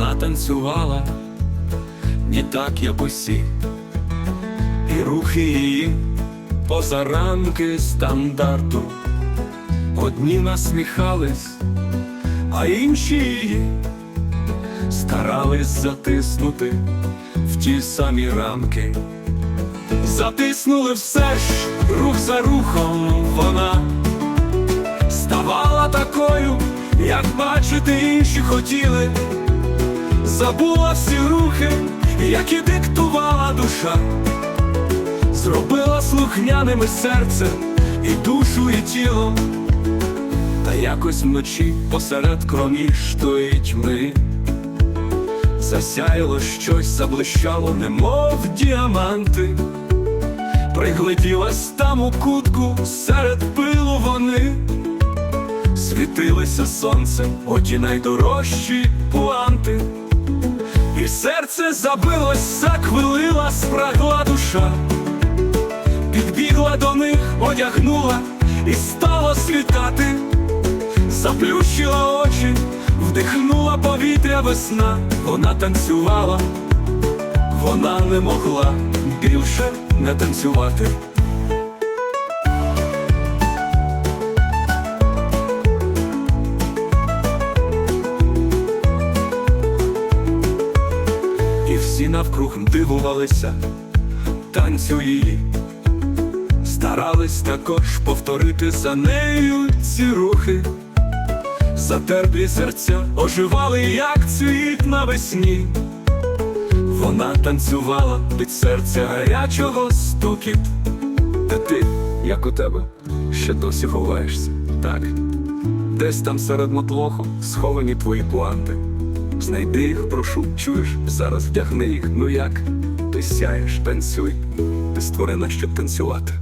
танцювала, не так, як усі, і рухи її поза рамки стандарту. Одні насміхались, а інші її старались затиснути в ті самі рамки. Затиснули все ж рух за рухом вона ставала такою, як бачити інші хотіли, забула всі рухи, які диктувала душа, зробила слухняними серце і душу, і тіло, та якось вночі посеред кроміштої тьми засяяло щось, заблищало, немов діаманти. Пригляділась там у кутку серед пилу вони, світилися сонцем, оті найдорожчі пуанти, і серце забилось, заквилила спрагла душа, підбігла до них, одягнула і стала світати, заплющила очі, вдихнула повітря весна, вона танцювала, вона не могла більше не танцювати. Всі навкруг дивувалися танцю її, старались також повторити за нею ці рухи. Затерплі серця оживали, як цвіт навесні. Вона танцювала під серця гарячого стукіт. Та ти, як у тебе, ще досі ховаєшся, так? Десь там серед мотлоху сховані твої планти. Знайди їх, прошу, чуєш, зараз вдягни їх, ну як? Ти сяєш, танцюй, ти створена, щоб танцювати.